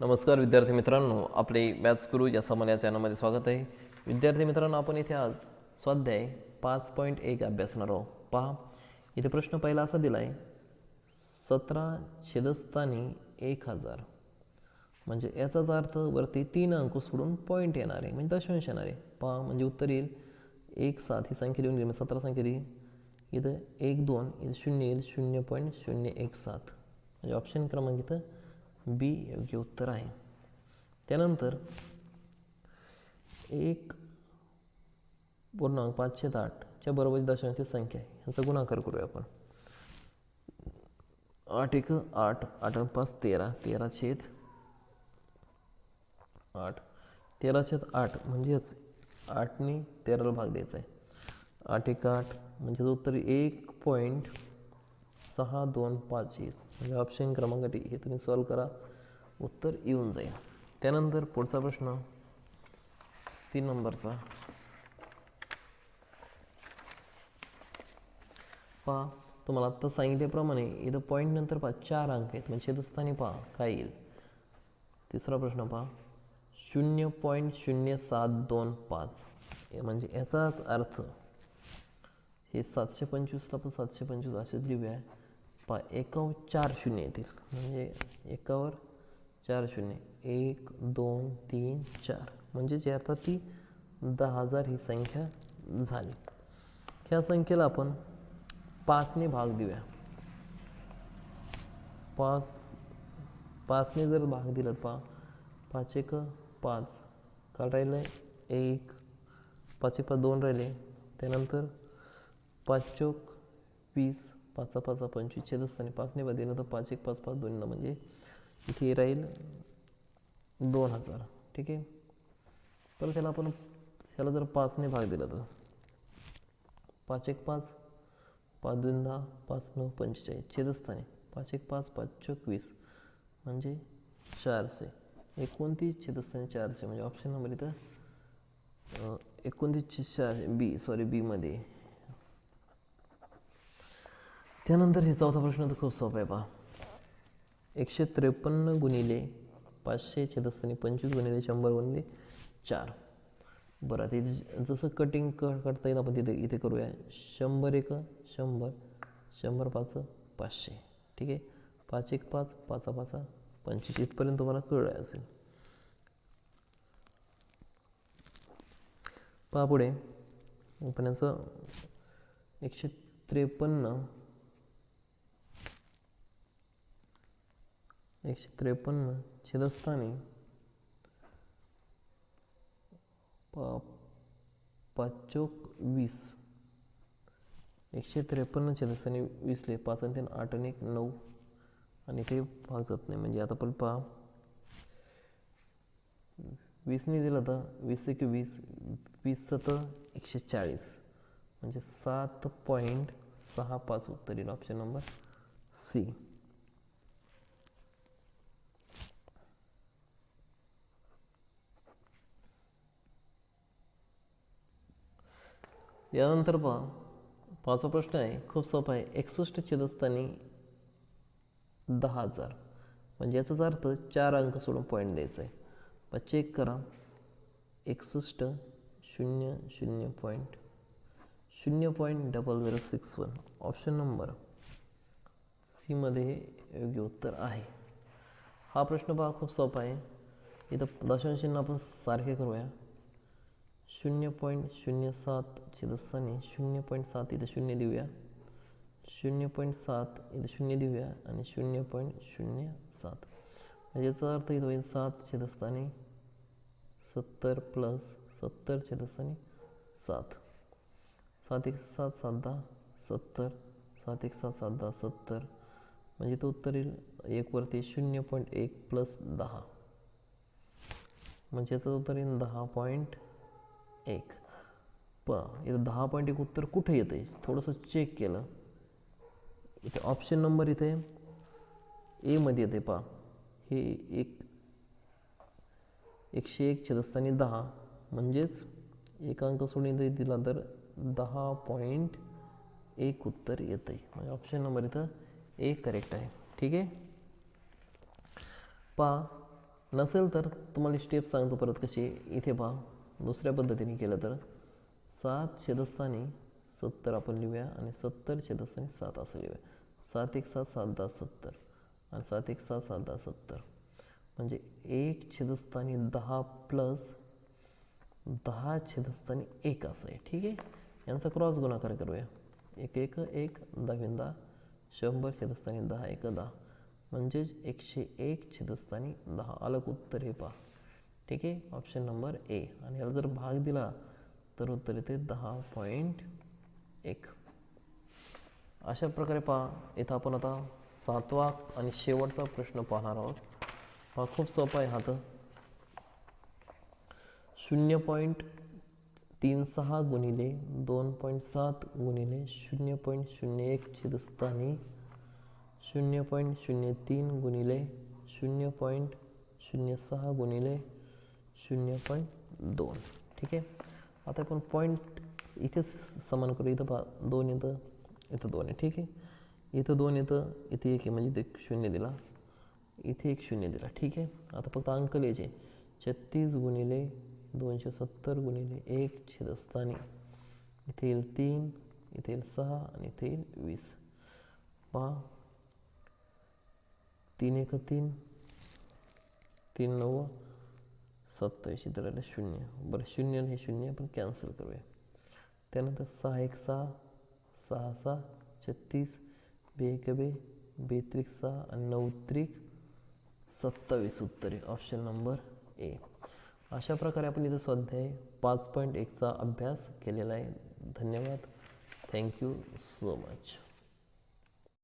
नमस्कार विद्यार्थी मित्रांनो आपले मॅथ्स गुरु या समान या चॅनलमध्ये स्वागत आहे. विद्यार्थी मित्रांनो आपण इथे आज स्वाध्याय पाच पॉईंट एक अभ्यासणार आहोत. पहा इथे प्रश्न पहिला असा दिला आहे सतरा छेदस्थानी एक हजार. म्हणजे याचाच अर्थ वरती तीन अंक सोडून पॉईंट येणार आहे म्हणजे दशांश येणार आहे. पहा म्हणजे उत्तर येईल एक सात ही संख्या लिहून गेली म्हणजे सतरा संख्या दिली. इथं एक दोन इथं शून्य येईल शून्य पॉईंट शून्य एक सात. म्हणजे ऑप्शन क्रमांक इथं बी योग्य उत्तर आहे. त्यानंतर एक पूर्णांक पाचशे आठच्या बरोबर दशांची संख्या आहे. ह्याचा गुणाकार करूया आपण. आठ एक आठ आठ आणि पाच तेरा तेरा छेद आठ. तेरा छेद आठ म्हणजेच आठने तेराला भाग द्यायचा आहे. आठ एक आठ म्हणजेच उत्तर एक पॉईंट सहा दोन पाच एक. म्हणजे ऑप्शन क्रमांक डी. हे तुम्ही सॉल्व करा. उत्तर येऊन जाईल. त्यानंतर पुढचा प्रश्न. तीन नंबरचा. पहा तुम्हाला आत्ता सांगितल्याप्रमाणे इथं पॉईंट नंतर पहा चार अंक आहेत. म्हणजे छेदस्थानी पहा काय येईल. तिसरा प्रश्न पहा. शून्य पॉईंट शून्य सात दोन पाच. म्हणजे याचाच अर्थ हे सातशे पंचवीसला पण सातशे पंचवीस असेच लिहूया पा एकावर चार शून्य येतील. म्हणजे एकावर चार शून्य. एक दोन तीन चार. म्हणजेच या अर्थात ती दहा हजार ही संख्या झाली. ह्या संख्येला आपण पाचने भाग देऊया. पाच पाचने जर भाग दिला पा पाच एक पाच. काढ राहिलं एक पाच एक पाच दोन राहिले. त्यानंतर पाच चौक वीस पाचा पाचा पंचवीस छेदस्थानी पाचने भाग दिलं तर पाच एक पाच पाच दोन म्हणजे इथे राहील दोन हजार. ठीक आहे? तर त्याला आपण ह्याला जर पाचने भाग दिला तर? पाच एक पाच पाच दोन दहा पाच नऊ पंचेचाळीस छेदस्थानी पाच एक पाच पाच चोक वीस. म्हणजे चारशे. एकोणतीस छेदस्थानी चारशे. म्हणजे ऑप्शन नंबर इथं एकोणतीसशे चारशे बी सॉरी बीमध्ये त्यानंतर हे चौथा प्रश्न तर खूप सोपा आहे पहा. एकशे त्रेपन्न गुणिले पाचशे छेदस्थानी पंचवीस गुणिले शंभर गुणिले चार. बरं आता इथे जसं कटिंग कर करता येईल आपण तिथे इथे करूया. शंभर एक शंभर शंभर पाच पाचशे. ठीक आहे? पाच एक पाच पाचा पाचा पंचवीस. इथपर्यंत तुम्हाला कळलं असेल. पहा पुढे. आपण याचं एकशे त्रेपन्न एकशे त्रेपन्न छेदस्थानी पा पाच वीस एकशे त्रेपन्न छेदस्थानी वीसले पाच आणि तीन आठ आणि एक नऊ आणि ते भाग जात नाही म्हणजे आता पण पहा वीसने दिलं तर वीस एक वीस वीस सत एकशे चाळीस म्हणजे सात पॉईंट सहा पाच उत्तर येईल ऑप्शन नंबर सी यानंतर पहा पाचवा प्रश्न आहे खूप सोपा आहे. एकसष्ट छेदस्थानी दहा हजार. म्हणजे याचाच अर्थ चार अंक सोडून पॉईंट द्यायचा आहे. मग चेक करा. एकसष्ट शून्य शून्य पॉईंट शून्य point double zero six one option number सीमध्ये हे योग्य उत्तर आहे. हा प्रश्न पहा खूप सोपा आहे. इथं दशांशांना आपण सारखे करूया. शून्य पॉईंट शून्य सात छेदस्थानी शून्य पॉईंट सात इथं शून्य देऊया. शून्य पॉईंट सात इथं शून्य देऊया आणि शून्य पॉईंट शून्य सात. म्हणजे याचा अर्थ इथं होईल सात छेदस्थानी सत्तर प्लस सत्तर छेदस्थानी सात. सात एक सात सात दहा सत्तर. सात एक सात सात दहा सत्तर. म्हणजे तो उत्तर येईल एकवरती शून्य पॉईंट एक प्लस दहा. म्हणजे याचं उत्तर येईल दहा पॉईंट एक. प. इथं दहा पॉईंट एक उत्तर कुठे येतं आहे थोडंसं चेक केलं. इथे ऑप्शन नंबर इथे. एमध्ये येते पा हे एक एकशे एक छेदस्थानी दहा. म्हणजेच एक अंक सोडून इथे दिला तर दहा पॉईंट एक उत्तर येतं आहे म्हणजे ऑप्शन नंबर इथं ए करेक्ट आहे. ठीक आहे? पा नसेल तर तुम्हाला स्टेप सांगतो परत कशी इथे पहा. दुसऱ्या पद्धतीने केलं तर सात छेदस्थानी सत्तर आपण लिहूया आणि सत्तर छेदस्थानी सात असं लिहूया. सात एक सात सात दहा सत्तर. आणि सात एक सात सात दहा सत्तर. म्हणजे एक छेदस्थानी दहा प्लस दहा छेदस्थानी एक असं आहे. ठीक आहे? यांचा क्रॉस गुणाकार करूया. एक एक एक दहावीन दहा. शंभर छेदस्थानी दहा एक दहा. म्हणजेच एकशे एक छेदस्थानी दहा. अलग उत्तर हे पहा. ठीक आहे? ऑप्शन नंबर ए आणि याला जर भाग दिला तर उत्तर येते दहा पॉईंट एक. अशा प्रकारे पहा इथं आपण आता सातवा आणि शेवटचा प्रश्न पाहणार आहोत. हा खूप सोपा आहे हा तर. शून्य पॉईंट तीन सहा गुणिले दोन पॉईंट सात गुणिले शून्य पॉईंट शून्य एक छेदस्थानी शून्य पॉईंट शून्य तीन गुणिले शून्य पॉईंट शून्य सहा गुणिले शून्य पॉईंट दोन. ठीक आहे? आता आपण पॉईंट इथेच समान करू इथं पा दोन येतं इथं दोन आहे. ठीक आहे? इथं दोन येतं इथे एक आहे. म्हणजे इथे एक शून्य दिला. इथे एक शून्य दिला. ठीक आहे? आता फक्त अंक लिहायचे. छत्तीस गुणिले दोनशे सत्तर गुणिले एक छेदस्थानी. इथे येईल तीन इथे येईल सहा आणि इथे येईल वीस. पहा. तीन एक तीन. तीन नव्वद सत्तावीस इथं राहिलं शून्य। बरं शून्य आणि हे शून्य आपण कॅन्सल करूया त्यानंतर सहा एक सहा सहा सहा छत्तीस बे एक बे बेत्रिक सहा आणि नऊ त्रिक सत्तावीस उत्तरे ऑप्शन नंबर ए अशा प्रकारे आपण इथं स्वाध्याय पाच पॉईंट एकचा अभ्यास केलेला आहे धन्यवाद। Thank you so much